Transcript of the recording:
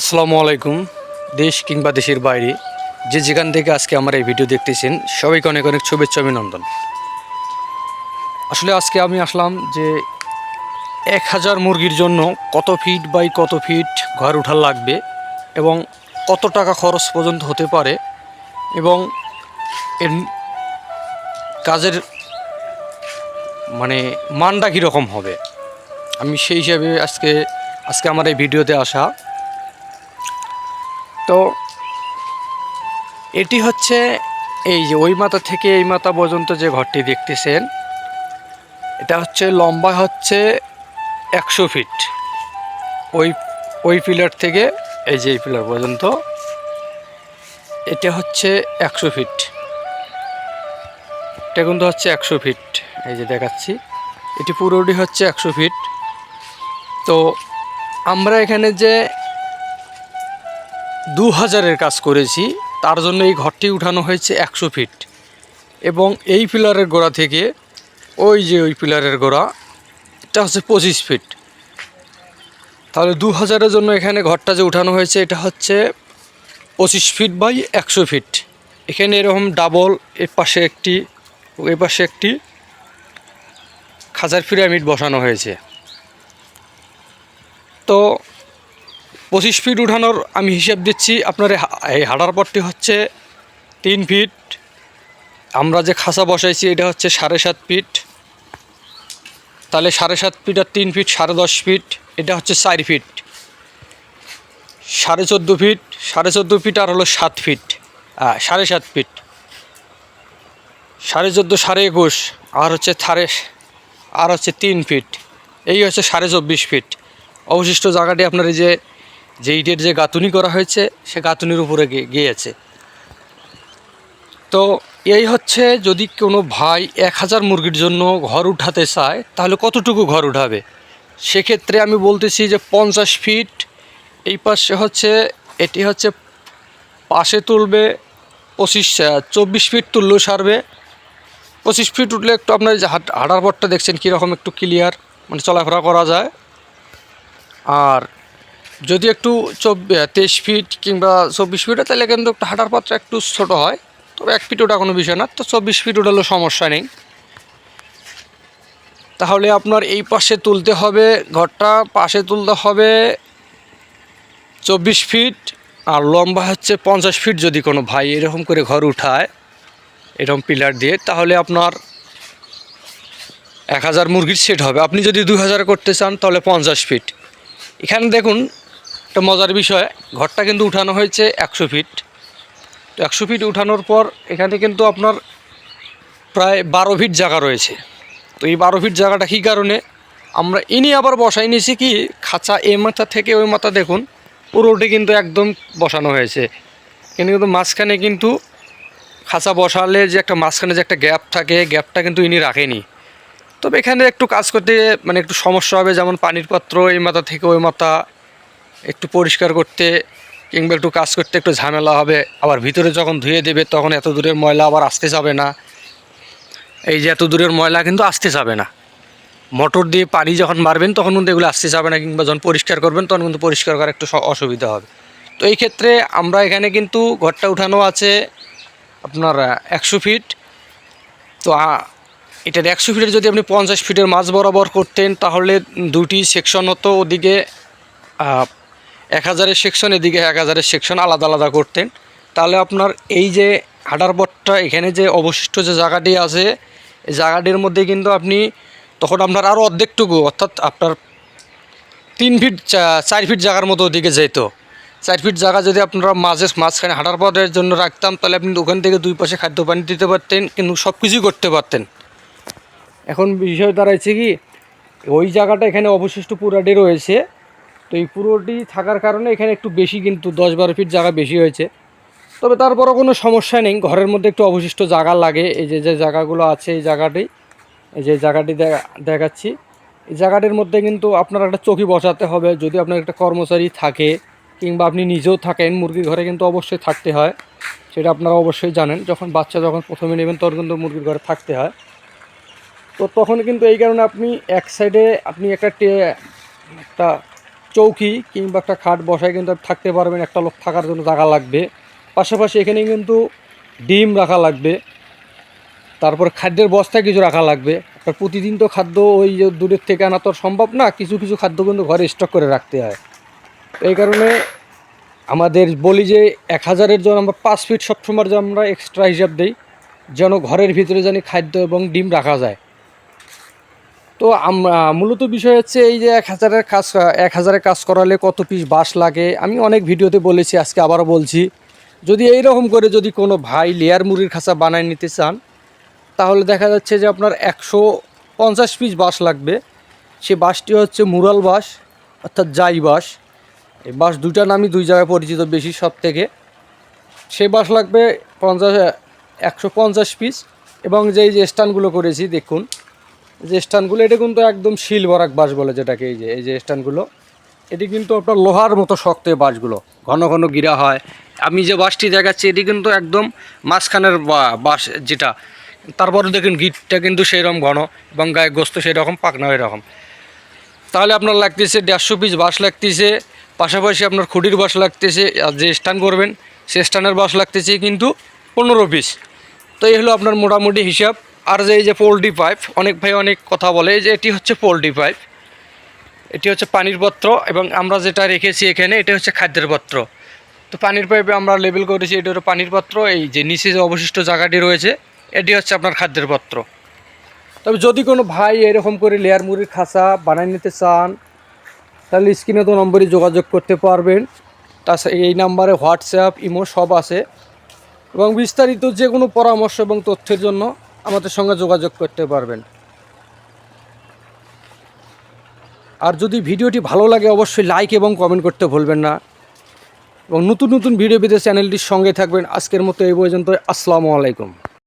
আসসালামু আলাইকুম, দেশ কিংবা দেশের বাইরে। যে যেখান থেকে আজকে আমার এই ভিডিও দেখতেছেন, সবাইকে অনেক অনেক শুভেচ্ছা, অভিনন্দন। আসলে আজকে আমি আসলাম যে এক হাজার মুরগির জন্য কত ফিট বাই কত ফিট ঘর উঠার লাগবে এবং কত টাকা খরচ পর্যন্ত হতে পারে এবং এর কাজের মানে মানটা কীরকম হবে। আমি সেই হিসাবে আজকে আজকে আমার এই ভিডিওতে আসা তো এটি হচ্ছে এই যে ওই মাথা থেকে এই মাথা পর্যন্ত যে ঘরটি দেখতেছেন, এটা হচ্ছে লম্বা হচ্ছে একশো ফিট। ওই ওই পিলার থেকে এই যে এই পিলার পর্যন্ত, এটা হচ্ছে একশো ফিট। এটা কিন্তু হচ্ছে একশো ফিট, এই যে দেখাচ্ছি। এটি পুরোটি হচ্ছে একশো ফিট। তো আমরা এখানে যে দু হাজারের কাজ করেছি। তার জন্য এই ঘরটি উঠানো হয়েছে একশো ফিট। এবং এই পিলারের গোড়া থেকে ওই যে ওই পিলারের গোড়া, এটা হচ্ছে পঁচিশ ফিট। তাহলে দু হাজারের জন্য এখানে ঘরটা যে উঠানো হয়েছে, এটা হচ্ছে পঁচিশ ফিট বাই একশো ফিট। এখানে এরকম ডাবল, এর পাশে একটি এ পাশে একটি খাজার পিরামিড বসানো হয়েছে। তো পঁচিশ ফিট উঠানোর আমি হিসাব দিচ্ছি। আপনার এই হাঁটার পথটি হচ্ছে তিন ফিট আমরা যে খাঁচা বসাইছি, এটা হচ্ছে সাড়ে সাত ফিট তাহলে সাড়ে সাত ফিট আর তিন ফিট সাড়ে দশ ফিট এটা হচ্ছে চার ফিট সাড়ে চোদ্দ ফিট সাড়ে চোদ্দ ফিট আর হলো সাত ফিট সাড়ে সাত ফিট সাড়ে চোদ্দ, সাড়ে একুশ, আর হচ্ছে থারে আর হচ্ছে তিন ফিট এই হচ্ছে সাড়ে চব্বিশ ফিট অবশিষ্ট জায়গাটি আপনার এই যে যে ইটের যে গাঁথুনি করা হয়েছে, সে গাঁথুনির উপরে গিয়ে গিয়েছে। তো এই হচ্ছে যদি কোনো ভাই এক হাজার মুরগির জন্য ঘর উঠাতে চায়, তাহলে কতটুকু ঘর উঠাবে? সেক্ষেত্রে আমি বলতেছি যে পঞ্চাশ ফিট, এই পাশে হচ্ছে, এটি হচ্ছে পাশে তুলবে পঁচিশ চব্বিশ ফিট তুললেও সারবে। পঁচিশ ফিট উঠলে একটু আপনার যে হাট, হাঁটার পথটা দেখছেন কীরকম একটু ক্লিয়ার মানে চলাফেরা করা যায়। আর যদি একটু তেইশ ফিট কিংবা চব্বিশ ফিট তাহলে কিন্তু একটু হাঁটার পথটা একটু ছোটো হয়। তবে এক ফিট ওটা কোনো বিষয় না। তো চব্বিশ ফিট উঠালেও সমস্যা নেই। তাহলে আপনার এই পাশে তুলতে হবে, ঘরটা পাশে তুলতে হবে চব্বিশ ফিট আর লম্বা হচ্ছে পঞ্চাশ ফিট যদি কোনো ভাই এরকম করে ঘর উঠায়, এরকম পিলার দিয়ে, তাহলে আপনার এক হাজার মুরগির সেট হবে। আপনি যদি দু হাজার করতে চান, তাহলে পঞ্চাশ ফিট এখানে দেখুন একটা মজার বিষয়, ঘরটা কিন্তু উঠানো হয়েছে একশো ফিট তো একশো ফিট উঠানোর পর এখানে কিন্তু আপনার প্রায় বারো ফিট জায়গা রয়েছে। তো এই বারো ফিট জায়গাটা কী কারণে? আমরা ইনি আবার বসাই নিয়েছি কি, খাঁচা এ মাথা থেকে ওই মাথা দেখুন পুরোটি কিন্তু একদম বসানো হয়েছে। কিন্তু কিন্তু মাঝখানে কিন্তু খাঁচা বসালে যে একটা মাঝখানে যে একটা গ্যাপ থাকে, গ্যাপটা কিন্তু ইনি রাখেনি। তবে এখানে একটু কাজ করতে মানে একটু সমস্যা হবে, যেমন পানির পাত্র এই মাথা থেকে ওই মাথা একটু পরিষ্কার করতে কিংবা একটু কাজ করতে একটু ঝামেলা হবে, আবার ভিতরে যখন ধুয়ে দেবে তখন এত দূরের ময়লা আবার আসতে যাবে না। এই যে এত দূরের ময়লা কিন্তু আসতে যাবে না। মোটর দিয়ে পানি যখন মারবেন তখন কিন্তু এগুলো আসতে যাবে না, কিংবা যখন পরিষ্কার করবেন তখন কিন্তু পরিষ্কার করা একটু অসুবিধা হবে। তো এই ক্ষেত্রে আমরা এখানে কিন্তু ঘরটা উঠানো আছে আপনার একশো ফিট। তো এটার একশো ফিটের যদি আপনি পঞ্চাশ ফিটের মাঝ বরাবর করতেন তাহলে দুটি সেকশন হতো ওদিকে এক হাজারের সেকশন এদিকে এক হাজারের সেকশন আলাদা আলাদা করতেন। তাহলে আপনার এই যে হাঁটার পথটা, এখানে যে অবশিষ্ট যে জায়গাটি আছে, এই জায়গাটির মধ্যে কিন্তু আপনি তখন আপনার আরও অর্ধেকটুকু, অর্থাৎ আপনার তিন ফিট চার ফিট জায়গার মতো ওদিকে যেত। চার ফিট জায়গা যদি আপনারা মাঝে, মাঝখানে হাঁটার পথের জন্য রাখতাম, তাহলে আপনি ওখান থেকে দুই পাশে খাদ্য পানি দিতে পারতেন, কিন্তু সব কিছুই করতে পারতেন। এখন বিষয় দাঁড়াইছে কি, ওই জায়গাটা এখানে অবশিষ্ট পুরাটি রয়েছে। তো এই পুরোটি থাকার কারণে এখানে একটু বেশি কিন্তু দশ বারো ফিট জায়গা বেশি হয়েছে। তবে তারপরও কোনো সমস্যা নেই, ঘরের মধ্যে একটু অবশিষ্ট জায়গা লাগে। এই যে যে জায়গাগুলো আছে এই জায়গাটি, এই যে জায়গাটি দেখা- দেখাচ্ছি। এই জায়গাটির মধ্যে কিন্তু আপনার একটা চকি বসাতে হবে, যদি আপনার একটা কর্মচারী থাকে কিংবা আপনি নিজেও থাকেন, মুরগির ঘরে কিন্তু অবশ্যই থাকতে হয়। সেটা আপনারা অবশ্যই জানেন, যখন বাচ্চা যখন প্রথমে নেবেন তখন কিন্তু মুরগির ঘরে থাকতে হয়। তো তখন কিন্তু এই কারণে আপনি এক সাইডে আপনি একটা একটা চৌকি কিংবা একটা খাট বসায় কিন্তু থাকতে পারবেন, একটা লোক থাকার জন্য জায়গা লাগবে। পাশাপাশি এখানে কিন্তু ডিম রাখা লাগবে, তারপর খাদ্যের বস্তা কিছু রাখা লাগবে। আপনার প্রতিদিন তো খাদ্য ওই দূরের থেকে আনা তো সম্ভব না, কিছু কিছু খাদ্য কিন্তু ঘরে স্টক করে রাখতে হয়। এই কারণে আমাদের বলি যে এক হাজারের জন্য আমরা পাঁচ ফিট সবসময় যে আমরা এক্সট্রা হিসাব দিই, যেন ঘরের ভিতরে জানি খাদ্য এবং ডিম রাখা যায়। তো মূলত বিষয় হচ্ছে এই যে এক হাজারের কাজ, এক হাজারের কাজ করালে কত পিস বাঁশ লাগে? আমি অনেক ভিডিওতে বলেছি, আজকে আবারও বলছি। যদি এই রকম করে যদি কোনো ভাই লেয়ার মুড়ির খাঁচা বানায় নিতে চান, তাহলে দেখা যাচ্ছে যে আপনার একশো পঞ্চাশ পিস বাঁশ লাগবে। সে বাঁশটি হচ্ছে মুরাল বাঁশ, অর্থাৎ জাই বাঁশ। এই বাঁশ দুইটা নামই দুই জায়গায় পরিচিত বেশি সব থেকে সে বাঁশ লাগবে পঞ্চাশ, একশো পঞ্চাশ পিস এবং যেই যে স্ট্যান্ডগুলো করেছি, দেখুন। যে স্ট্যান্ডগুলো, এটা কিন্তু একদম শিল বরাক বাঁশ বলে যেটাকে, এই যে এই যে স্ট্যান্ডগুলো, এটি কিন্তু আপনার লোহার মতো শক্ত এই বাঁশগুলো, ঘন ঘন গিরা হয়। আমি যে বাঁশটি দেখাচ্ছি, এটি কিন্তু একদম মাঝখানের বাঁশ যেটা, তারপরে দেখুন গিটটা কিন্তু সেই রকম ঘন এবং গায়ে গোস্ত সেই রকম পাকনা এরকম। তাহলে আপনার লাগতেছে দেড়শো পিস বাঁশ লাগতেছে, পাশাপাশি আপনার খুঁটির বাঁশ লাগতেছে, আর যে স্ট্যান্ড করবেন, সে স্ট্যান্ডের বাঁশ লাগতেছে কিন্তু পনেরো পিস তো এই হলো আপনার মোটামুটি হিসাব। আর যে এই যে পোলট্রি পাইপ, অনেক ভাই অনেক কথা বলে যে এটি হচ্ছে পোলট্রি পাইপ। এটি হচ্ছে পানির পত্র এবং আমরা যেটা রেখেছি এখানে, এটা হচ্ছে খাদ্যের পাত্র। তো পানির পাইপে আমরা লেবেল করেছি, এটা হলো পানির পাত্র, এই যে নিচে যে অবশিষ্ট জায়গাটি রয়েছে, এটি হচ্ছে আপনার খাদ্যের পাত্র। তবে যদি কোনো ভাই এরকম করে লেয়ার মুড়ির খাঁচা বানিয়ে নিতে চান, তাহলে স্ক্রিনে তো নম্বরে যোগাযোগ করতে পারবেন। তাছাড়া এই নাম্বারে হোয়াটসঅ্যাপ ইমো সব আছে। এবং বিস্তারিত যে কোনো পরামর্শ এবং তথ্যের জন্য আমাদের সঙ্গে যোগাযোগ করতে পারবেন। আর যদি ভিডিওটি ভালো লাগে, অবশ্যই লাইক এবং কমেন্ট করতে ভুলবেন না। এবং নতুন নতুন ভিডিও পেতে চ্যানেলটির সঙ্গে থাকবেন। আজকের মতো এই পর্যন্ত আসসালামু আলাইকুম।